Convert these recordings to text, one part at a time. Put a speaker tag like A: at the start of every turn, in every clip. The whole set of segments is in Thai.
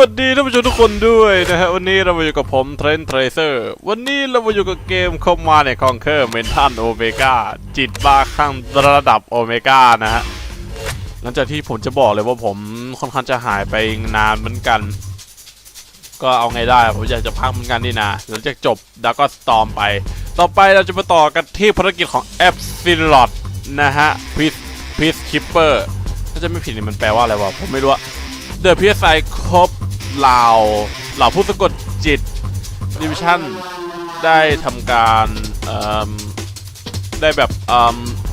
A: วัสดีท่านผู้ชมทุกคนด้วยนะฮะวันนี้เรามาอยู่กับผมเทรนเทรเซอร์วันนี้เรามาอยู่กับเกมคอมมาในคองเคอร์เมนทันโอเมก้าจิตบ้าข้างระดับโอเมก้านะฮะหลังจากที่ผมจะบอกเลยว่าผมค่อนข้างจะหายไปนานเหมือนกัน ก็เอาไงได้ผมอยากจะพักเหมือนกันนี่นะหลังจากจบดักก็สตอมไป ต่อไปเราจะมาต่อกันที่ภารกิจของแอปซิลอดนะฮะพีซพีซคิปเปอร์ถ้าจะไม่ผิดนี่มันแปลว่าอะไรวะผมไม่รู้อะเดอะพีไซครบ เหล่าเหล่าผู้สะกดจิตดิวิชั่นได้ทำการได้แบบ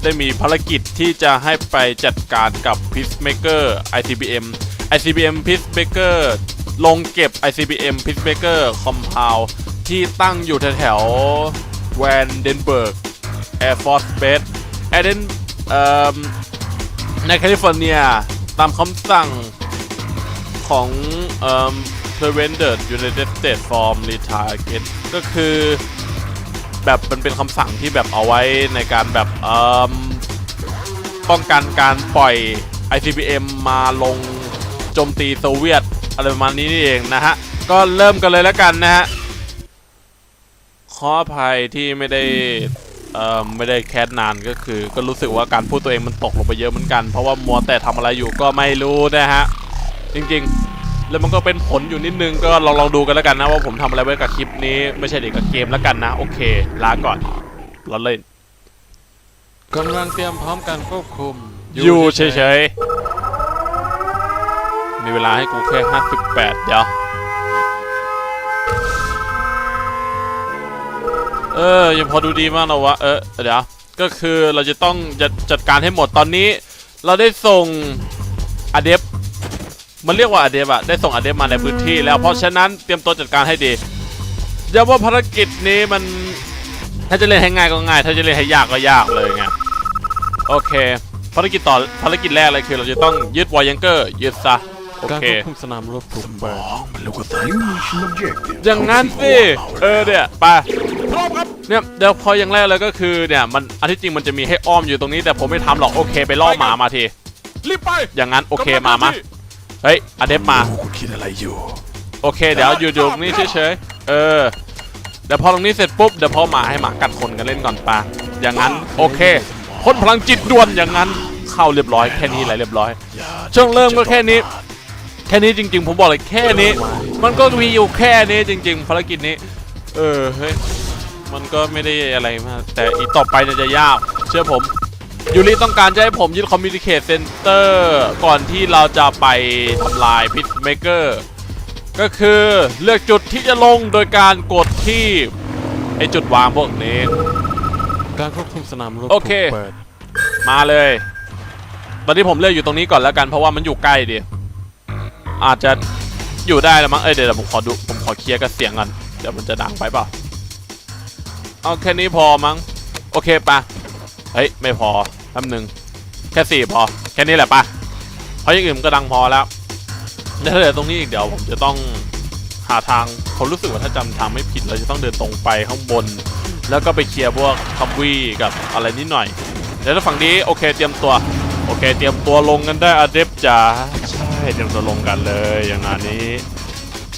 A: ได้มีภารกิจที่จะให้ไปจัดการกับ Peacemaker ICBM ICBM Peacemaker ลงเก็บ ICBM Peacemaker Compound ที่ตั้งอยู่แถวแวนเดนเบิร์ก Air Force Base แอเดนในแคลิฟอร์เนียตามคำสั่ง ของเอ่อ prevent the United States from retarget ก็คือแบบมันเป็นคำสั่งที่แบบเอาไว้ในการแบบเอ่อป้องกันการปล่อย ICBM มาลงโจมตีโซเวียตอะไรประมาณนี้นี่เองนะฮะ ก็เริ่มกันเลยแล้วกันนะฮะ ขออภัยที่ไม่ได้เอ่อไม่ได้แคสนานก็คือ ก็รู้สึกว่าการพูดตัวเองมันตกลงไปเยอะเหมือนกัน เพราะว่ามัวแต่ทำอะไรอยู่ก็ไม่รู้นะฮะ จริงๆ แล้วมันก็เป็นผลอยู่นิดนึงก็ลองลองดูกันแล้วกันนะ ว่าผมทำอะไรไว้กับคลิปนี้ไม่ใช่เด็กกับเกมแล้วกันนะ โอเค ลาก่อนเราเล่น
B: กำลังเตรียมพร้อมการควบคุม
A: อยู่เฉยๆ มีเวลาให้กูแค่58 เดี๋ยว เออ ยังพอดูดีมากนะวะ เออ เดี๋ยว ก็คือเราจะต้องจะจัดการให้หมดตอนนี้ เราได้ส่งอเดฟ มันเรียกว่าอเดฟอะได้ส่งอเดฟมาในพื้นที่แล้วเพราะฉะนั้นเตรียมตัวจัดการให้ดีอย่าว่าภารกิจนี้มัน ถ้าจะเล่นให้ง่ายก็ง่าย ถ้าจะเล่นให้ยากก็ยากเลยไงโอเค ภารกิจต่อภารกิจแรกเลยคือ เราจะต้องยึดวอยังเกอร์ยึดซะโอ
B: การ
A: เค
B: ควบคุมสนามรบถูกเปิด
C: New mission objective.
A: อย่างนั้นสิเออเนี่ยไปพร้อมครับเนี่ยเดี๋ยวพออย่างแรกเลยก็คือเนี่ยมันอันที่จริงมันจะมีให้อ้อมอยู่ตรงนี้ แต่ผมไม่ทำหรอกโอเค ไปล่อหมามาที
B: รีบไป
A: อย่างนั้นโอเคมามา เฮ้ยอเดฟมา
C: กูคิดอะไรอยู่
A: โอเค เดี๋ยวอยู่อยู่ตรงนี้เฉยๆ เออ เดี๋ยวพอตรงนี้เสร็จปุ๊บ เดี๋ยวพอหมาให้หมากัดคนกันเล่นก่อนปะอย่างนั้น โอเคพ่นพลังจิตด่วนอย่างนั้น เข้าเรียบร้อยแค่นี้แหละเรียบร้อย ช่วงเริ่มก็แค่นี้ แค่นี้จริง ๆ ผมบอกเลยแค่นี้ มันก็มีอยู่แค่นี้จริง ๆ ภารกิจนี้ เออ เฮ้ย มันก็ไม่ได้อะไรมาก แต่อีกต่อไปเนี่ยจะยาก เชื่อผม ยูริต้องการจะให้ผมยึดคอมมิวนิเคชเซ็นเตอร์ก่อนที่เราจะไปทำลายพิทเมเกอร์ก็คือเลือกจุดที่จะลงโดยการกดที่ไอจุดวางพวกนี้
B: การควบคุมสนามรบ
A: โอเค
B: ถูกเปิด
A: มาเลย ตอนนี้ผมเลือกอยู่ตรงนี้ก่อนแล้วกันเพราะว่ามันอยู่ใกล้ดิ อาจจะอยู่ได้แล้วมั้ง เอ้ยเดี๋ยวเดี๋ยวผมขอดู ผมขอเคลียร์กับเสียงก่อน เดี๋ยวมันจะดังไปเปล่า เอาแค่นี้พอมั้ง โอเคปะเฮ้ย ไม่พอ แป๊บนึงแค่สี่พอ แค่นี้แหละปะเพราะอย่างอื่นก็ดังพอแล้วถ้าเดี๋ยวตรงนี้อีกเดี๋ยวผมจะต้องหาทางผมรู้สึกว่าถ้าจำทางไม่ผิดเราจะต้องเดินตรงไปข้างบน แล้วก็ไปเคลียร์พวกคัมวี่กับอะไรนิดหน่อยเดี๋ยวฝั่งนี้โอเคเตรียมตัวโอเค เตรียมตัวลงกันได้อเดฟจ๋าใช่เตรียมตัวลงกันเลยอย่างานนี้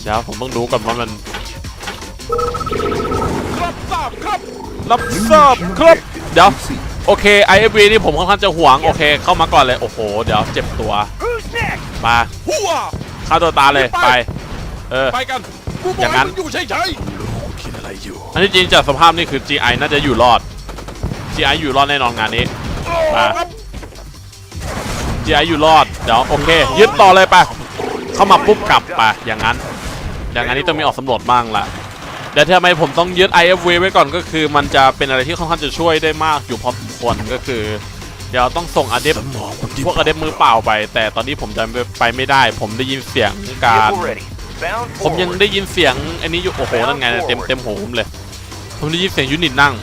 A: เดี๋ยวผมต้องดูก่อนว่ามัน
B: รับทราบครับ
A: รับทราบครับเดี๋ยว โอเค IFV นี่ผมค่อนข้างจะหวง โอเค เข้ามาก่อนเลย โอ้โห เดี๋ยวเจ็บตัว มา
B: หัว
A: ฆ่าตัวตายเลย ไป เออ
B: ไปกันกูบ
A: อ
B: อก
A: ย่างนั้
B: ให้
A: น
B: มึงอยู่เฉย
C: กูคิดอะไรอยู่
A: อันที่จริงจากสภาพนี่คือ GI น่าจะอยู่รอด GI อยู่รอดแน่นอนงานนี้
B: ๆ
A: มา
B: ครับ
A: GI อยู่รอด เดี๋ยวโอเค ยึดต่อเลยไป เข้ามาปุ๊บกลับไป อย่างนั้น อย่างนั้นนี่ต้องมีออกสำรวจบ้างละแต่ทำไมผมต้องยึด IFV ไว้ก่อนก็คือมันจะเป็นอะไรที่ค่อนข้างจะช่วยได้มากอยู่พอสม ควรก็คือ เดี๋ยวต้องส่งอเดฟ
C: สมองกูดิ
A: พวกอเดฟมือเปล่าไป แต่ตอนนี้ผมจะไปไม่ได้ ผมได้ยินเสียงการ
D: Vehicle ready. Bound
A: ผมยัง
D: forward.
A: ได้ยินเสียงอันนี้อยู่โอ้โหนั่นไงเต็มเต็มหูผมเลย ผมได้ยินเสียงยูนิตนั่ง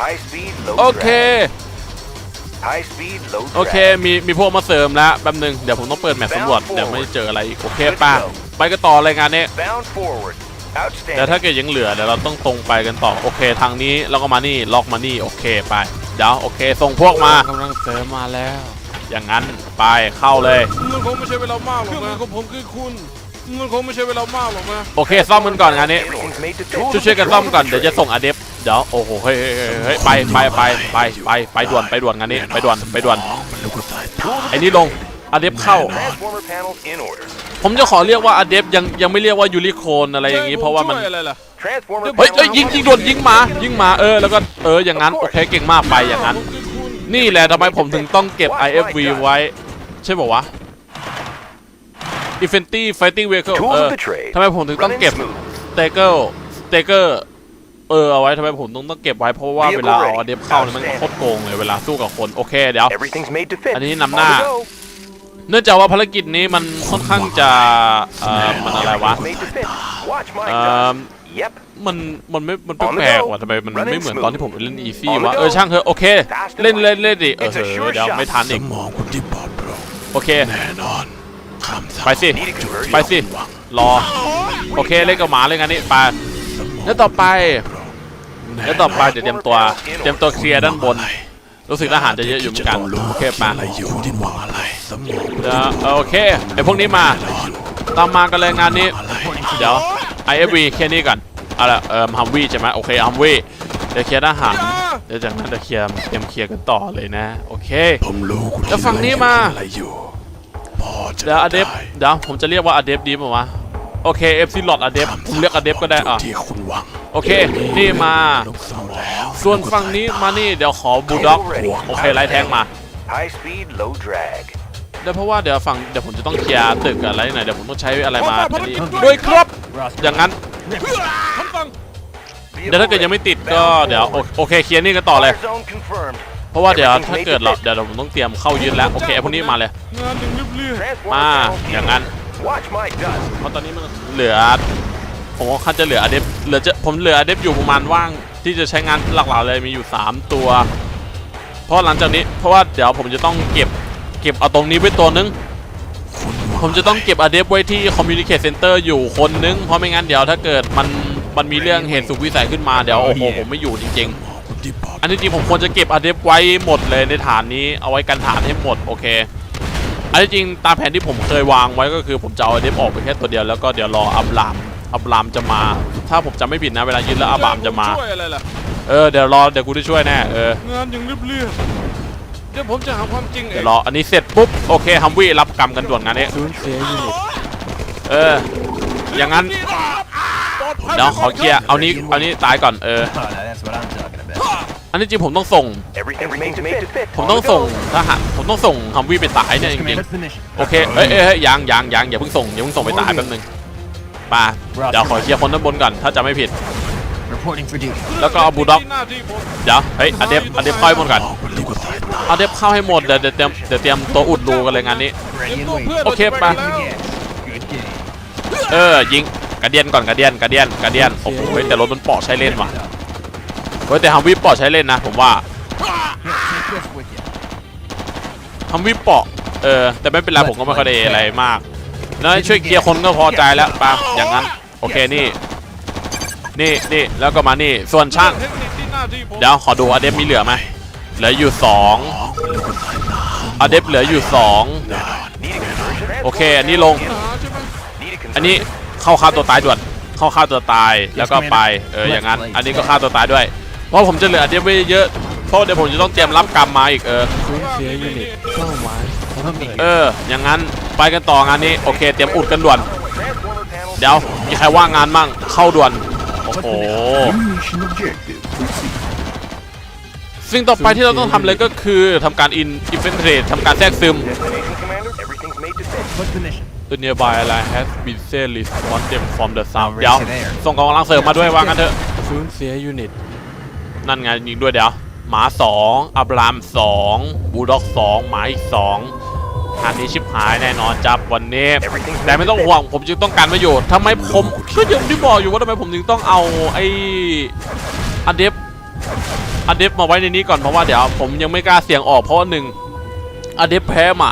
D: High speed, low
A: โอเค
D: drag. High speed, low
A: โอเค
D: drag.
A: มีมีพวกมาเสริมแล้วแป๊บนึง เดี๋ยวผมต้องเปิดแมปสำรวจ เดี๋ยวไม่เจออะไรอีกโอเคป่ะ ไปกันต่อรายงานนี้
D: Bound forward.
A: แต่
D: Outstanding.
A: ถ้าเกิดยังเหลือเดี๋ยวเราต้องตรงไปกันต่อโอเค ทางนี้แล้วก็มานี่ล็อกมานี่โอเคไปเดี๋ยวโอเคส่งพวกมา
B: กำลังเสริมมาแล้ว
A: อย่างนั้นไปเข้าเลย
B: มันคงไม่ใช่เวลามากหรอกนะของผมคือคุณมันคงไม่ใช่เวลามากหรอกนะ
A: โอเคซ่อมกันก่อนงานนี้
D: Everything's made to fit.
A: ช่วยๆกันซ่อมก่อนเดี๋ยวจะส่งอเดฟเดี๋ยวโอ้โหเฮ้ยเฮ้ยเฮ้ยเฮ้ยไปไปไปไปไปไปด่วนไปด่วนงานนี้ไปด่วนไปด่วน
C: มันลูกสายตา
A: ไอ้นี่ลงอเดฟเข้า
D: Transformer panels in order.
A: ผมจะขอเรียกว่าอเดฟยังยังไม่เรียกว่ายูริโคนอะไรอย่างนี้เพราะว่ามัน
B: ช่ยอะไรล่ะ
D: Transformer
A: เฮ้ยเฮ้ย
D: panels
A: ยิงยิงด่วนยิงหมายิงหมาเออแล้วก็เอออย่างนั้นโอเคเก่งมากไปอย่างนั้น
B: ผมคือคุณ
A: นี่แหละทำไมผมถึงต้องเก็บ IFV ไว้ ใช่ป่าวะ Infinity Fighting Vehicle
D: Tools
A: เออ
D: of the trade.
A: ทำไมผมถึงต้อง
D: Running
A: เก็บ
D: smooth.
A: Staker Staker เออเอาไว้ทำไมผมต้องต้องเก็บไว้เพราะว่าเวลาเอาอเดฟเข้าเนี่ยมันโคตรโกงเลยเวลาสู้กับคนโอเคเดี๋ยว
D: Everything's made to fit.
A: อันนี้นำหน้า
D: On the go.
A: เนื่องจากว่าภารกิจนี้มันค่อนข้างจะเอ่อมันอะไรวะ
D: Everything's made to fit. Watch my
A: เอ่อ
D: dust. Yep.
A: มันมันไม่มัน
D: On the
A: แปลก
D: go
A: ๆว่ะทำไมมัน
D: Running
A: ไม่เหมือน
D: smooth
A: ตอนที่ผมเล่นอีซี่
D: On the
A: วะ
D: go
A: เออช่างเถอะโอเค
D: Fast and
A: เล่นเล่น
D: light
A: เล่นดิเออ
D: It's a
A: เออ
D: sure
A: เดี๋ยว
D: shot
A: ไม่ทัน
C: ส
A: อีก
C: มองคุณที่บอดโปร
A: โอเค
C: แน่นอนคำสั่ง
A: ไปสิ
D: Need a conversion.
A: ไปสิรอโอเคเล่นกับหมาเลยงั้นนี่ไปแล้วต่อไปแล้วต่อไปเดี๋ยวเตรียมตัวเตรียมตัวเคลียร์ด้านบน รู้สึกทหารจะเยอะอยู่เหมือนกันโอเคไป
C: อะไรอยู่ที่มองอะไรสมองคุณ
A: เดี๋ยวโอเคไอพวกนี้มาตามมากันเลยงานนี้ เดี๋ยว IFV แค่นี้ก่อนอาละเอ่อฮัมวี่ใช่ไหมโอเคฮัมวี่เดี๋ยวเคลียร์ทหารเดี๋ยวจากนั้นเดี๋ยวเคลียร์เตรียมเคลียร์กันต่อเลยนะ โอเค
C: ผมรู้คุณ
A: แล้วฝั่งนี้มาเดี๋ยวอเดฟเดี๋ยวผมจะเรียกว่าอเดฟดีป่าวะโอเคเอฟซีลอดอเดฟผมเรียกอเดฟก็ได้อะโอเค นี่มา
C: ส่ว
A: นฝั่งนี้มานี่เดี๋ยวขอบูลด็อกโอเคไล่แทงมา
D: High speed, low drag.
A: เดี๋ยวเพราะว่าเดี๋ยวฝั่งเดี๋ยวผมจะต้องเคลียร์ตึกอะไรหน่อยเดี๋ยวผมต้องใช้อะไรมาอันนี้ด้วยครับอย่างนั้น
B: คำสั่ง
A: เดี๋ยวถ้าเกิดยังไม่ติดก็เดี๋ยวโอโอเคเคลียร์นี่กันต่อเลย
D: Fire zone confirmed.
A: เพราะว่าเดี๋ยวถ้าเกิดเราเดี๋ยวผมต้องเตรียมเข้ายืนแล้วโอเคไอ้พวกนี้มาเลย
B: งานยังเรียบ
D: Transformer
A: มา
D: panels
A: อย่าง
D: in
A: นั้น
D: order. Watch my dust.
A: เพราะตอนนี้มันเหลือผมว่าคันจะเหลืออเดฟเหลือจะผมเหลืออเดฟอยู่ประมาณว่างที่จะใช้งานหลักๆเลยมีอยู่ 3 ตัว เพราะหลังจากนี้เพราะว่าเดี๋ยวผมจะต้องเก็บ เก็บเอาตรงนี้ไว้ตัวนึง ผมจะต้องเก็บอเดฟไว้ที่ Communicate Center อร์อยู่คนนึง เพราะไม่งั้นเดี๋ยวถ้าเกิดมันมันมีเรื่องเหตุสุขวิสัยขึ้นมาเดี๋ยวโอ้โหผมไม่อยู่จริง ๆ
C: อั
A: นที่จริงผมควรจะเก็บอเดฟไว้หมดเลยในฐานนี้เอาไว้กันฐานให้หมดโอเค อันที่จริงตามแผนที่ผมเคยวางไว้ก็คือผมจะเอาอเดฟออกไปแค่ตัวเดียวแล้วก็เดี๋ยวรออับรามอับรามจะมา ถ้าผมจำไม่ผิดนะเวลายืนแล้วอับรามจะมา เออเดี๋ยวรอเดี๋ยวกูได้ช่วยแน่เอองา
B: นยังเรียบเรียบ เดี๋ยวผมจะหาความจริงเอ
A: เดี๋ย
B: ง
A: วรออันนี้เสร็จปุ๊บโอเคฮัมวี่รับกรรมกันด่วนงานนี้
B: สูญเสียยูนิต
A: เออ อย่างนั้นเดี๋ยวขอเคลียร์เอานี้เอานี้ตายก่อนเออ
E: that's what I'm talking about.
A: อันที่จริงผมต้องส่ง
D: Everything's made to fit.
A: ผม
D: On
A: ต้อง
D: the
A: ส่ง
D: go.
A: ทหารผมต้องส่งฮัมวี่ไปตายเนี่ยจริง
E: Command, what's the mission?
A: ๆโอเคเอ้ยเอ้ยเอ้ยยังยังยังอย่าเพิ่งส่งอย่าเพิ่งส่งไปตายแป๊บนึงไปเดี๋ยวขอเคลียร์คนด้านบนก่อนถ้าจะไม่ผิด
E: Reporting for duty.
A: แล้วก็เอาบูลด็อก เดี๋ยว เฮ้ยอเดฟอเดฟเข้าให้หมดก่อน
C: คุณลูกสายตา
A: อเดฟเข้าให้หมด เดี๋ยวเดี๋ยวเตรียมเดี๋ยวเตรียมตัวอุดรูกันเลยงานนี้
E: Ready and waiting.
A: โอเค
B: ราจะ
A: ไป
E: Good game.
A: เออ ยิงกระเดียนก่อนกระเดียนกระเดียนกระเดียน โอ้โหเฮ้ยแต่รถมันเปาะใช้เล่นว่ะเฮ้ยแต่ฮัมวี่เปาะใช้เล่นนะ ผมว่า
E: take this with you.
A: ฮัมวี่เปาะ เออ แต่ไม่เป็นไรผมก็ไม่ค่อยได้อะไรมากนะช่วยเคลียร์คนก็พอใจแล้วปะอย่างนั้น โอเคนี่ นี่นี่แล้วก็มานี่ส่วนช่าง
B: เทคนิคที่หน้าที่ผม
A: เดี๋ยวขอดูอเดฟมีเหลือไหมเหลืออยู่สองอเดฟเหลืออยู่สอง
D: Need a conversion.
A: โอเค อันนี้ลง
B: หาใช่ไหม
D: Need a
A: อันนี้
D: conversion.
A: เข้าฆ่าตัวตายด่วน เข้าฆ่าตัวตายแล้วก็ไปเอออย่างนั้น อันนี้ก็ฆ่าตัวตายด้วย เพราะผมจะเหลืออเดฟไว้เยอะเพราะเดี๋ยวผมจะต้องเตรียมรับกรรมมาอีกเออ
B: สูญเสียยูนิตเป้าหมาย
A: เออ อย่างนั้นไปกันต่องานนี้โอเค เตรียมอุดกันด่วน
D: Transformer panels.
A: เดี๋ยวมีใครว่างงานมั่งเข้าด่วน โอ้
C: Mission objective complete.
A: สิ่งต่อไปที่เราต้องทำเลยก็คือทำการอินอินเฟนเทรดทำการแทรกซึม
D: Destination, Commander. Everything's made to fit.
E: What's the mission?
A: The nearby ally has been s a i l e d on them from the south เดี๋ยวส่งกองกำลังเสริมมาด้วยว่างั้นเถอะ
B: ฟื้นเสียยูนิต
A: นั่นไงยิงด้วยเดี๋ยว หมา 2 อับราม 2 บูลด็อก 2 หมาอีก 2 ทางนี้ชิบหายแน่นอนจับวันนี้ แต่ไม่ต้องห่วงผมจึงต้องการประโยชน์ทำไมผมก็ยังที่บอกอยู่ว่าทำไมผมถึงต้องเอาไอ้อเดฟอเดฟมาไว้ในนี้ก่อนเพราะว่าเดี๋ยวผมยังไม่กล้าเสี่ยงออกเพราะหนึ่งอเดฟแพ้หมา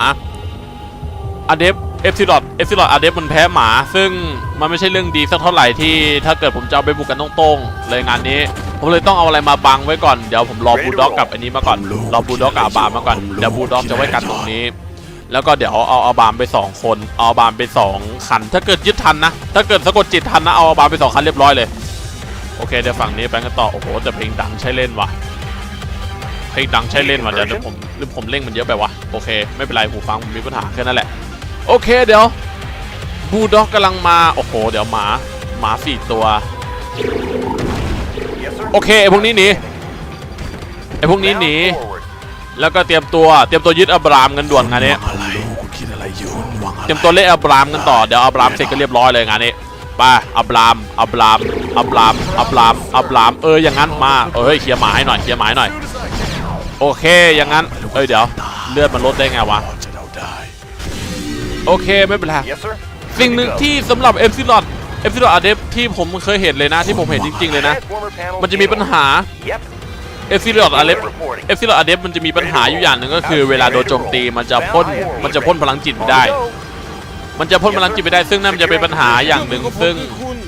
A: อเดฟเอฟซีดอทเอฟซีดอทอาเดฟมันแพ้หมา ซึ่งมันไม่ใช่เรื่องดีสักเท่าไหร่ที่ถ้าเกิดผมจะเอาไปบุกกันตรงๆเลยงานนี้ ผมเลยต้องเอาอะไรมาบังไว้ก่อน เดี๋ยวผมรอบูลด็อกกับอันนี้มาก่อน รอบูลด็อกกับบาร์มาก่อน เดี๋ยวบูลด็อกจะไว้กันตรงนี้ แล้วก็เดี๋ยวเอาอาบามไปสองคน เอาอาบามไปสองคัน ถ้าเกิดยึดทันนะ ถ้าเกิดสะกดจิตทันนะ เอาอาบามไปสองคันเรียบร้อยเลย โอเคเดี๋ยวฝั่งนี้ไปกันต่อ โอ้โหแต่เพลงดังใช่เล่นว่ะ เพลงดังใช่เล่นว่ะเดี๋ยวเดี๋ยวผมหรือผมเร่งมันเยอะไปวะ โอเค ไม่เป็นไรหูฟังผมมีปัญหาแค่นั้นแหละ โอเคเดี๋ยวบูลด็อกกำลังมา โอ้โห เดี๋ยวหมา หมาสี่ตัว
D: Yes, sir.
A: โอเคไอพวกนี้หนีไอพวกนี้หนี
D: Now forward.
A: แล้วก็เตรียมตัวเตรียมตัวยึดอับรามกันด่วนงานนี้
C: อะไรคุณคิดอะไรอยู่หวังอะไร
A: เตรียมตัวเล่นอับรามกันต่อเดี๋ยวอับรามเสร็จก็เรียบร้อยเลยงานนี้ไปอับรามอับรามอับรามอับรามอับรามเอออย่างนั้นมาเอ้ยเคลียร์หมาให้หน่อยเคลียร์หมาให้หน่อย โอเคอย่างนั้นเอ้ยเดี๋ยวเลือดมันลดได้ไงวะ
C: พอจะเดาได้
A: โอเคไม่เป็นไร
D: Yes, sir.
A: สิ่งหนึ่งที่สำหรับเอฟซิลอดเอฟซิลอดอาเดฟที่ผมเคยเห็นเลยนะที่ผมเห็นจริงๆเลยนะ
D: Transformer panel
A: มันจะมีปัญหา
D: Yep.
A: เอฟซิลอดอาเดฟเอฟซิลอดอาเดฟมันจะมีปัญหาอยู่อย่างหนึ่งก็คือ เวลาโดนโจมตีมันจะพ่นมันจะพ่นพลังจิตไม่ได้ มันจะพ่นพลังจิตไม่ได้ซึ่งนั่นมันจะเป็นปัญหาอย่างหนึ่ง
B: กับผม
A: ซึ่ง
B: คือคุณ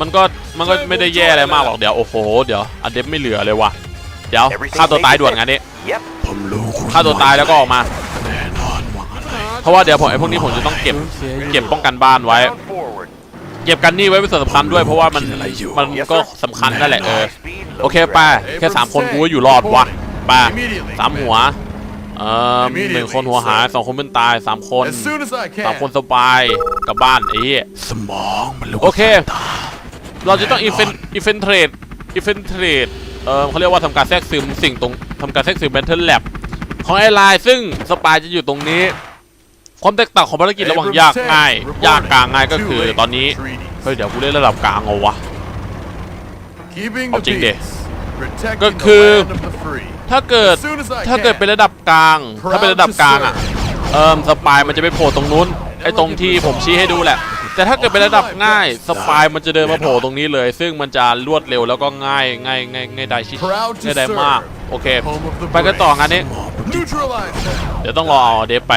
A: มันก็มันก็ไม่ได้แย่อะไรมากหรอกเดี๋ยวโอ้โหเดี๋ยวอาเดฟไม่เหลือเลยว่ะเดี๋ยวฆ่าตัวตายด่วนงานนี้
D: Yep.
C: ผมรู้คุณ
A: ฆ่าตัวตายแล้วก็ออกมา
C: แน่นอนหวังอะไร
A: เพราะว่าเดี๋ยวผมไอ้พวกนี้ผมจะต้องเก็บเก็บป้องกันบ้านไว้
D: Down forward.
A: เก็บกันนี่ไว้เป็นส่วนสำคัญด้วยเพราะว่ามันมันก็สำคัญนั่นแหละเออ
D: Speed.
A: โอเคไปแค่สามคนกูก็อยู่รอดวะไปสามหัวเอ่อหนึ่งคนหัวหายสองคนเป็นตายสามคน
F: As soon as I
A: สาม
F: can.
A: คนสบายกลับบ้านไอ้เหี้ย
C: สมองมันลุก
A: โอเค เราจะต้องอินเฟนอินเฟนเทรดอินเฟนเทรดเออเขาเรียกว่าทำการแทรกซึมสิ่งตรงทำการแทรกซึมแบนเทิลแลบของไอไลน์ซึ่งสปายจะอยู่ตรงนี้ ความแตกต่างของภารกิจระหว่างยากง่าย ยากกลางง่ายก็คือตอนนี้เฮ้ยเดี๋ยวกูเล่นระดับกลางเอาวะ
F: Keeping
A: เอา
F: the
A: จริงดิ
F: peace. Protecting
A: ก็
F: the
A: คือ
F: land of the free.
A: ถ้าเกิด
F: As soon as I
A: ถ้าเกิด
F: can.
A: เป็นระดับกลาง ถ้าเป็นระดับกลางอะเอิมสปายมันจะไปโผล่ตรงนู้นไอ้ตรงที่ผมชี้ให้ดูแหละ แต่ถ้าเกิดเป็นระดับง่ายสปายมันจะเดินมาโผล่ตรงนี้เลย ซึ่งมันจะรวดเร็วแล้วก็ง่ายง่ายง่ายง่ายได้ชิด
F: Proud to
A: ง่ายได้มาก
F: serve.
A: โอเค
F: Home of the
A: ไปกันต่องานนี้
F: Neutralize them.
A: เดี๋ยวต้องรอเอาเดฟไป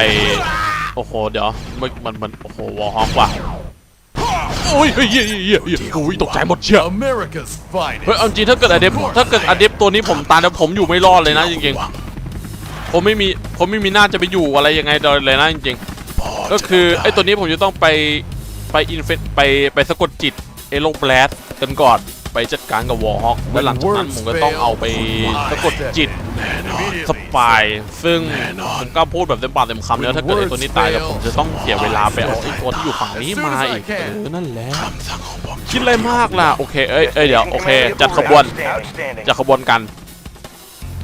A: โอ้โห เดี๋ยวมันมันมันโอ้โหวอลฮอกว่ะโอ้ยเฮ้ยเฮ้ยเฮ้ยเฮ้ยโอ้ยตกใจหมดเชียว
F: America's
A: เฮ้ย
F: finest.
A: เอาจริงถ้าเกิดอเดฟถ้าเกิดอเดฟตัวนี้ผมตายแล้วผมอยู่ไม่รอดเลยนะจริงๆผมไม่มีผมไม่มีหน้าจะไปอยู่อะไรยังไงเลยนะจริงๆ ก็คือไอ้ตัวนี้ผมจะต้องไปไปอินเฟไปไปสะกดจิตเอโลแบลสกันก่อนไปจัดการกับวอลฮอกแล้วหลังจากนั้นผมก็ต้องเอาไปสะกดจิตส ปายซึ่งผมก็พูดแบบเต็มปากเต็มคำแล้วถ้าเกิดไอ้ตัวนี้ตายแล้วผมจะต้องเสียเวลาไปเอาไอ้ตัวที่อยู่ฝั่งนี้มาอีกเออนั่นแหละ
C: คำสั่งของผม
A: คิดอะไรมากล่ะโอเคเอ้ยเอ้ยเดี๋ยวโอเค จัดขบวน
D: Outstanding.
A: จัดขบวนกัน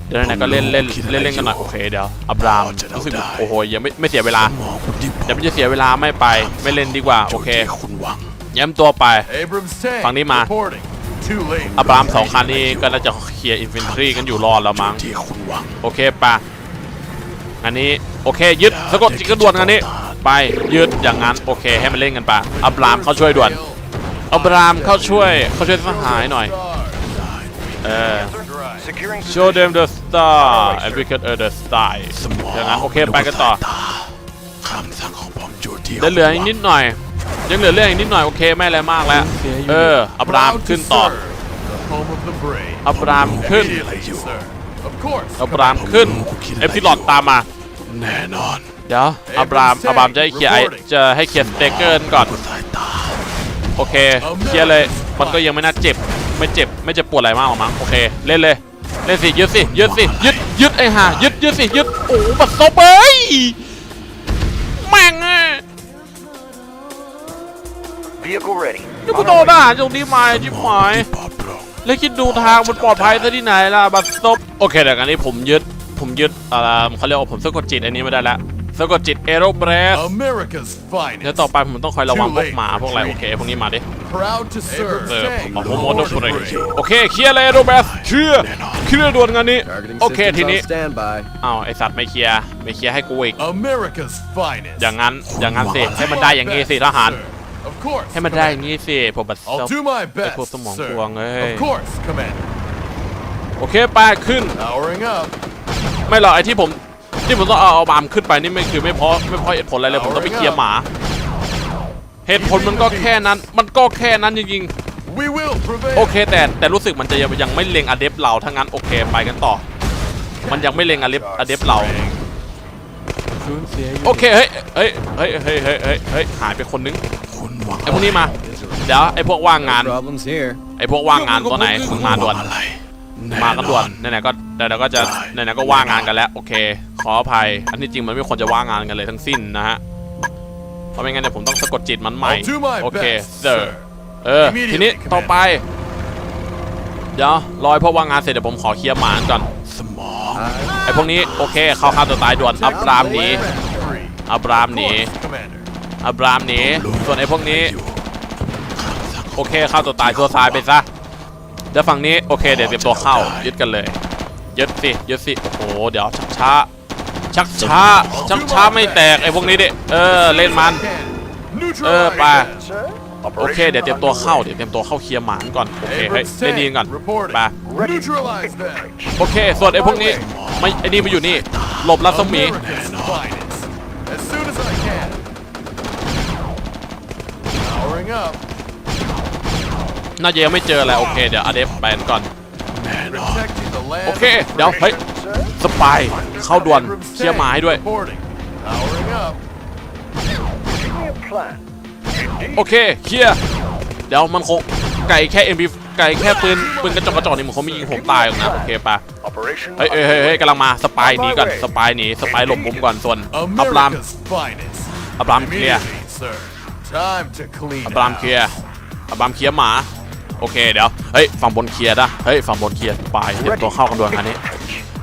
A: เดี๋ยวไหนๆก็เล่นเล่นเล่นเล่นกันหน่อยโอเคเดี๋ยวอับรามรู้สึกโอ้โหยังไม่ไม่เสียเวลา
C: สมองคุณที่
A: เดี๋ยวมันจะเสียเวลาไม่ไป ไม่เล่นดีกว่าโอเค
C: ที่คุณหวัง
A: ย้ำตัวไป
F: Abrams tank.
A: ฝั่งนี้มา
F: Reporting. Too late.
A: อับรามสองคันนี้ก็น่าจะเคลียร์อินฟินทรีกันอยู่รอดแล้วมั้ง
C: ที่คุณหวัง
A: โอเคปะอันนี้โอเคยึดสะกดจิตกระด่วนอันนี้ ไปยึดอย่างนั้นโอเคให้มันเล่นกันปะอับรามเข้าช่วยด่วนอับรามเข้าช่วยเข้าช่วยสหายหน่อยเออ
D: Securing
A: show them the star and we can earn the star
C: สมอง
A: อย่างนั้นโอเคไปกันต่อ
C: คำสั่งของผมอยู่ที่
A: ได้เหลืออีกนิดหน่อย ยังเหลือเรื่องอีกนิดหน่อยโอเคไม่อะไรมากแล้ว เอออับราม
F: Proud to
A: ขึ้นต่อ
F: serve. The home of the brave.
A: อับรามขึ้น
F: Immediately, sir. Of course.
A: อับรามขึ้นเอฟซิลอดตามมา
C: แน่นอน
A: เดี๋ยวอับรามอับรามจะให้เคลียร์ไอจะให้เคลียร์สเตเกอร์ก่อน
C: สายตา
A: โอเคเคลียร์เลยมันก็ยังไม่น่าเจ็บไม่เจ็บไม่เจ็บปวดอะไรมากหรอกมั้งโอเคเล่นเลยเล่นสิยึดสิยึดสิยึดยึดไอ้ห่ายึดยึดสิยึดโอ้บัดซบเอ้ยแม่งอะ
D: vehicle ready.
A: นี่กูโดนทหารตรงนี้มาจิบหาย
C: ปลอดโปร่ง
A: แล้วคิดดูทางมันปลอดภัยซะที่ไหนล่ะ บัดซบโอเคเดี๋ยวกันนี้ผมยึด ผมยึดอ่าเขาเรียกว่าผมสะกดจิตอันนี้ไม่ได้แล้วสะกดจิตเอโรเบรส
F: America's
A: เดี๋ยว
F: finest.
A: ต่อไปผมต้องคอยระวังพวกหมาพวกอะไรโอเคพวกนี้มาดิ
F: Proud to serve.
A: เออ
F: Tank.
A: ผม
F: The
A: ผม
F: home
A: ม
F: of
A: อ
F: the
A: เตอร์
F: brave.
A: โอเคเคลียร์เลยโรเบสเคลียร์เคลียร์ด่วนงานนี้
G: Targeting
A: โอเค
G: systems
A: ที
G: on
A: นี้
G: standby.
A: อ้าวไอสัตว์ไม่เคลียร์ไม่เคลียร์ให้กูอีก
F: America's finest.
A: อย่างนั้นอย่างนั้นสิให้มันได้อย่างงี้สิทหาร
F: Of course.
A: ให้มันได้อย่างงี้สิผมบัดซ
F: I'll
A: บ
F: do my
A: ไอ้
F: best.
A: พวกสมอง
F: sir.
A: พวงเอ้ย
F: Of course, Commander.
A: โอเคไปขึ้น
F: Powering up.
A: ไม่หรอกไอที่ผมที่ผมต้องเอาเอาบามขึ้นไปนี่ไม่คือไม่เพราะไม่เพราะเหตุผลอะไรเลยผมต้องไปเคลียร์หมา เหตุผลมันก็แค่นั้น มันก็แค่นั้นจริง
F: We will
A: ๆ
F: prevail.
A: โอเคแต่แต่รู้สึกมันจะยังยังไม่เล็งอเดฟเราถ้างั้นโอเคไปกันต่อ มันยังไม่เล็งอเดฟอเดฟเรา
B: สูญเสีย
A: โอเคเฮ้ยเฮ้ยเฮ้ยเฮ้ยเฮ้ยเฮ้ยเฮ้ยหายไปคนนึง
C: คุณหวัง
A: ไอพวกนี้มา เดี๋ยวไอพวกว่างงาน
E: Problems here.
A: ไอพวกว่างงานตัวไหนมึงมาด่วน
C: อะไร
A: มากันด่วนไหนๆก็ไหนๆก็จะไหนๆก็ว่างงานกันแล้ว โอเค ขออภัย อันนี้จริงมันไม่ควรจะว่างงานกันเลยทั้งสิ้นนะฮะ เพราะไม่งั้นเดี๋ยวผมต้องสะกดจิตมันใหม่
F: I'll do my
A: โอเค
F: best,
A: เซอ
F: sir.
A: ร์เออทีนี้ต่อไป เดี๋ยวรอยพวกว่างงานเสร็จเดี๋ยวผมขอเคลียร์หมานก่อน
C: สมอง
A: ไอพวกนี้โอเค เข้าฆ่าตัวตายด่วนอับรามหนี
F: Three.
A: อับรามหนี
F: Course, Commander.
A: อับรามหนี ส่วนไอ้พวกนี้ โอเคเข้าตัวตายตัวตายไปซะเดี๋ยวฝั่งนี้โอเคเดี๋ยวเตรียมตัวเข้ายึดกันเลยยึดสิยึดสิโอ้โหเดี๋ยวชักช้าชักช้าชักช้าไม่แตกไอ้พวกนี้ดิเออเล่นมันเออไปโอเคเดี๋ยวเตรียมตัวเข้าเดี๋ยวเตรียมตัวเข้าเคลียร์หมานก่อนโอเคเฮ้ย
F: Abrams
A: เล่นดีก่อนไปโอเคส่วนไอ้พวกนี้ไม่ไอ้นี่มาอยู่นี่หลบรัศมี
F: America's finest. As soon as I can. Powering up.
A: น่าจะยังไม่เจอแหละโอเคเดี๋ยวอเดฟไปกันก่อน
C: แน่นอน
F: Protecting the land.
A: โอเค เดี๋ยว เฮ้ย
D: Sir?
A: สปายเข้าด่วนเคลียร์หมาให้ด้วย
F: Reporting. Powering up.
D: Give me a plan.
A: โอเคเคลียร์เดี๋ยวมันคงไก่แค่ MP ไก่แค่ปืนปืนกระจอกกระจอกนี่มันคงไม่ยิงผมตายหรอกนะโอเคปะ
D: Operation
A: เฮ้ยเฮ้ยเฮ้ยเฮ้ยกำลังมาสปายหนีก่อนสปายหนีสปายหลบมุมก่อนส่วนอับราม
F: America's finest.
A: อับรามเคลียร์
F: Immediately, sir. Time to clean
A: อับรามเคลียร์อับรามเคลียร์หมา โอเคเดี๋ยว เฮ้ยฝั่งบนเคลียร์นะเฮ้ยฝั่งบนเคลียร์สปายเตรียมตัวเข้ากันด่วนงานนี้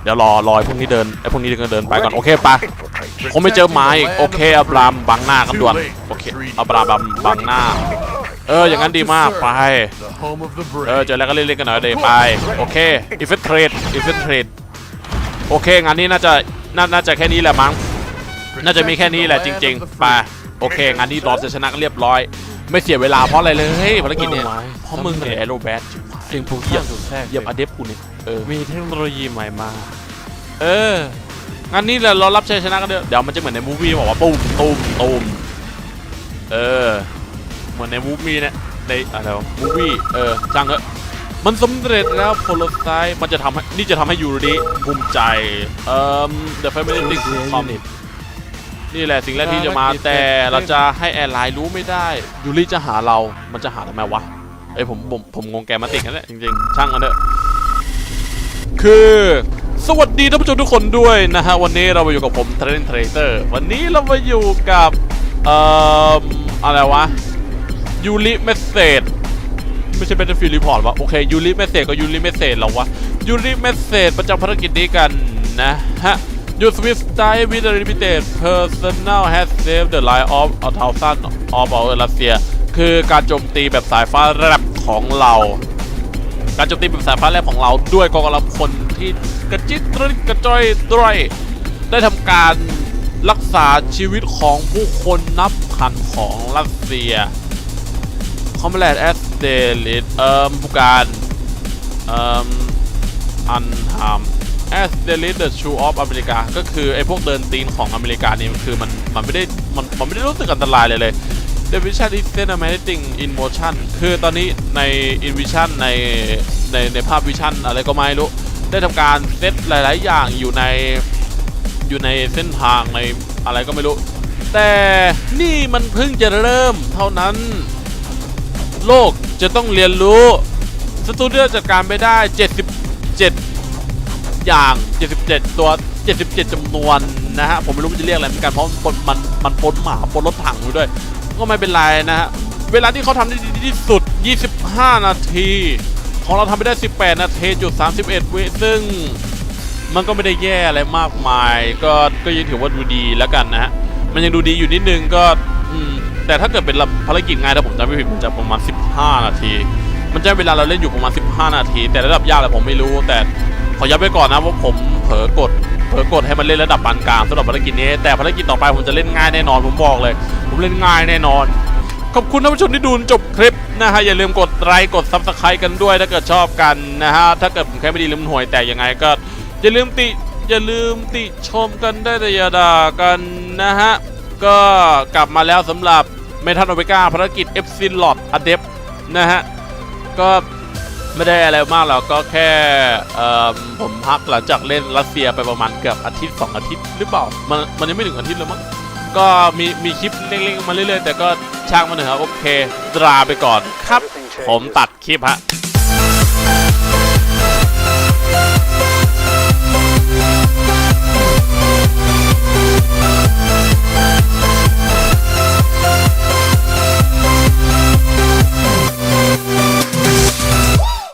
A: เดี๋ยวรอรอไอ้พวกนี้เดินไอ้พวกนี้เดินเดินไปก่อนโอเคปะ
D: Infiltrate.
A: คงไม่เจอหมาอีกโอเคอับรามบังหน้ากันด่วนโอเคอับรามบังบังหน้า เอออย่างนั้นดีมากไป
F: The home of the brave.
A: เออเจอแล้วก็เล่นๆกันหน่อยเดี๋ยวไปโอเคอิฟเฟนเทรดอิฟเฟนเทรดโอเคงานนี้น่าจะน่าน่าจะแค่นี้แหละมั้งน่าจะมีแค่นี้แหละจริง ๆ ไป โอเคงานนี้รอจะชนะก็เรียบร้อย ไม่เสียเวลาเพราะอะไรเลยเฮ้ยภารกิจเนี่ยเพราะมึงเนี่ยไอโรแบท
B: สิ่งผูก
A: เหยียบ
B: ถูกแทรก
A: เหยียบอเดฟกูเนี่ยเออ
B: มีเทคโนโลยีใหม่มา
A: เอองานนี้แหละเรารับชัยชนะกันเด้อเดี๋ยวมันจะเหมือนในมูฟวี่บอกว่าตุ้มตุ้มตุ้มเออเหมือนในมูฟวี่เนี่ยในอะไรวะมูฟวี่เออช่างเถอะมันสำเร็จแล้วโพลไซมันจะทำให้นี่จะทำให้ยูริภูมิใจเอ่อ The Family Thing คอม นี่แหละสิ่งแรกที่จะมาแต่เราจะให้แอร์ไลน์รู้ไม่ได้ยูริจะหาเรา มันจะหาทำไมวะเอ้ยผมผมผมงงแกมาติกนั่นแหละจริงๆ ช่างกันเถอะคือสวัสดีท่านผู้ชมทุกคนด้วยนะฮะ วันนี้เรามาอยู่กับผมเทรนเทรเตอร์วันนี้เรามาอยู่กับเอ่ออะไรวะยูริเมสเซจไม่ใช่ Battlefield Report วะโอเคยูริเมสเซจก็ยูริเมสเซจแล้ววะยูริเมสเซจประจำภารกิจนี้กันนะฮะ Your Swiss die with a limited personnel has saved the life of a thousand of our Russia คือการโจมตีแบบสายฟ้าแลบของเรา การโจมตีแบบสายฟ้าแลบของเราด้วยกองกำลังพลที่กระจิตริกระจ้อยด้อยได้ทำการรักษาชีวิตของผู้คนนับพันของรัสเซียคอมเบลแอสเดลิตเอ่อผู้การเอ่ออันฮาม แอสเดลิตเดอะชูออฟอเมริกา ก็คือไอ้พวกเดินตีนของอเมริกานี่มันคือมันมันไม่ได้มันมันไม่ได้รู้สึกอันตรายเลยเลย The Vision is cinematic in motion คือตอนนี้ใน In Vision ในในในภาพวิชั่นอะไรก็ไม่รู้ ได้ทำการเซตหลาย ๆ อย่างอยู่ในอยู่ในเส้นทางในอะไรก็ไม่รู้ แต่นี่มันเพิ่งจะเริ่มเท่านั้น โลกจะต้องเรียนรู้ สตูดิโอจัดการไปได้ 77 อย่าง 77 ตัว 77จำนวนนะฮะ ผมไม่รู้มันจะเรียกอะไรเหมือนกันเพราะมันมันมันปนหมาปนรถถังอยู่ด้วย ก็ไม่เป็นไรนะฮะ เวลาที่เขาทำได้ดีที่สุด 25 นาที ของเราทำไปได้ 18 นาทีจุด31 วิซึ่งมันก็ไม่ได้แย่อะไรมากมาย ก็ก็ยังถือว่าดูดีแล้วกันนะฮะ มันยังดูดีอยู่นิดนึงก็แต่ถ้าเกิดเป็นภารกิจง่ายถ้าผมจำไม่ผิดมันจะประมาณ 15 นาที มันจะเวลาเราเล่นอยู่ประมาณ 15 นาที แต่ระดับยากอะไรผมไม่รู้แต่ ขอย้ำไว้ก่อนนะว่าผมเผลอกดเผลอกดให้มันเล่นระดับปานกลางสำหรับภารกิจนี้ แต่ภารกิจต่อไปผมจะเล่นง่ายแน่นอนผมบอกเลย ผมเล่นง่ายแน่นอน ขอบคุณท่านผู้ชมที่ดูจบคลิปนะฮะอย่าลืมกดไลค์กดซับสไครต์กันด้วยถ้าเกิดชอบกันนะฮะถ้าเกิดผมแค่ไม่ดีลืมห่วยแต่ยังไงก็อย่าลืมติอย่าลืมติชมกันได้แต่อย่าด่ากันนะฮะก็กลับมาแล้วสำหรับเมทัลโอเ g ก้าภารกิจ F ซิลอดอเดฟนะฮะก็ ไม่ได้อะไรมากหรอกก็แค่ผมพักหลังจากเล่นรัสเซียไปประมาณเกือบอาทิตย์ 2 อาทิตย์หรือเปล่า มันมันยังไม่ถึงอาทิตย์เลยมั้งก็มีมีคลิปเล็กๆมาเรื่อยๆ แต่ก็ช่างมันเถอะครับโอเคดราไปก่อนครับ ผมตัดคลิปฮะ